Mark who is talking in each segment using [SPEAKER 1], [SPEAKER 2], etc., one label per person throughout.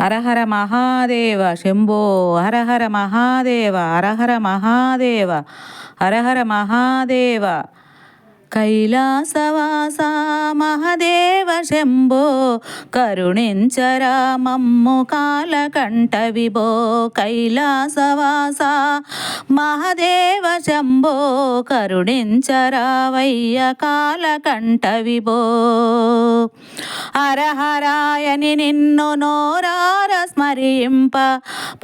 [SPEAKER 1] హరహర మహాదేవ శంభో హరహర మహాదేవ హరహర మహాదేవ హరహర మహాదేవ. కైలాసవాస మహదేవ శంభో కరుణించరా మమ్ము కాలకంఠ విభో కైలాసవాస మహదేవ శంభో కరుణించరా వయ్య కాలకంఠ విభో హరహరాయని నిన్ను నోరార స్మరింప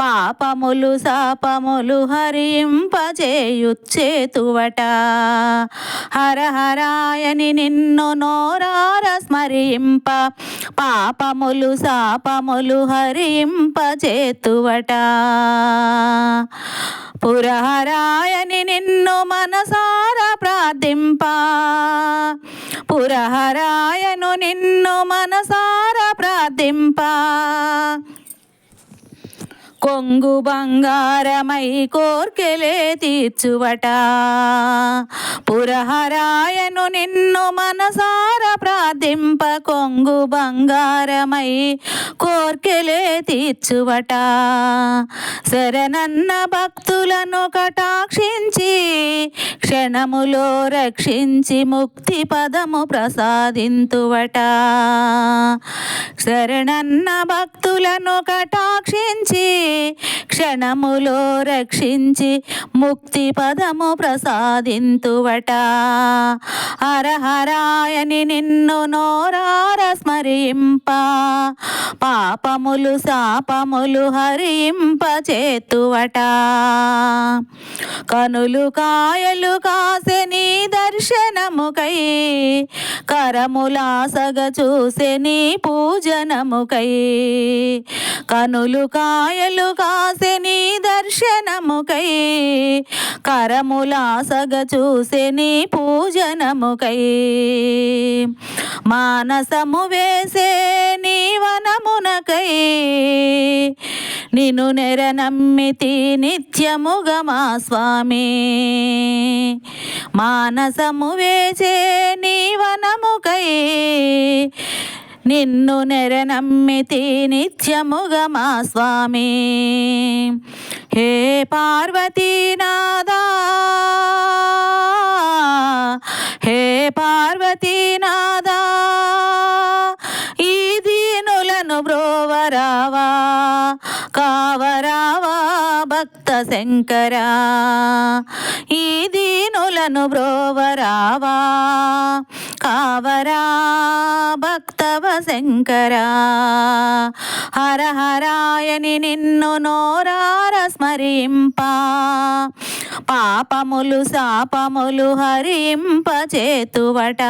[SPEAKER 1] పాపములు శాపములు హరింప చేయుచ్చేతువట హరహరాయని నిన్ను నోరార స్మరింప పాపములు శాపములు హరింప చేతువట పురహరాయని నిన్ను మనసార ప్రార్థింప పురహరాయను నిన్ను మనసార ప్రార్థింప. కొంగు బంగారమై కోర్కెలే తీర్చువట. పురహరాయను నిన్ను మనసార ప్రార్థింప కొంగు బంగారమై కోర్కెలే తీర్చువట. శరణన్న భక్తులను కటాక్షించి క్షణములో రక్షించి ముక్తి పదము ప్రసాదింతువట. శరణన్న భక్తులను కటాక్షించి క్షణములో రక్షించి ముక్తి పదము ప్రసాదింతువట. హరహరాయని నిన్ను నోరార స్మరింప. పాపములు శాపములు హరింప చేతువట. కనులు కాయలు కాసె నీ దర్శనముకై కరములాసగ చూసె నీ పూజనముకై. కనులు కాయలు కాసె నీ దర్శనముకై కరములాసగ చూసే నీ పూజనముకై. మానసము వేసే నీ వనమునకై నిను నెరనమ్మితి నమ్మితి మా స్వామి. మానసము వేసే నీ వనముకై నిన్ను నెరనమ్మితి నిత్యముగా మా స్వామి. హే పార్వతీనాదా హే పార్వతీనాదా ఈ దీనులను బ్రోవరావా కావరావా? భక్త శంకరా ఈ దీనులను బ్రోవరావా? కావరా భక్తవ శంకరా హర హరాయని నిన్ను నోరార స్మరింపా పాపములు శాపములు హరింప చేతువట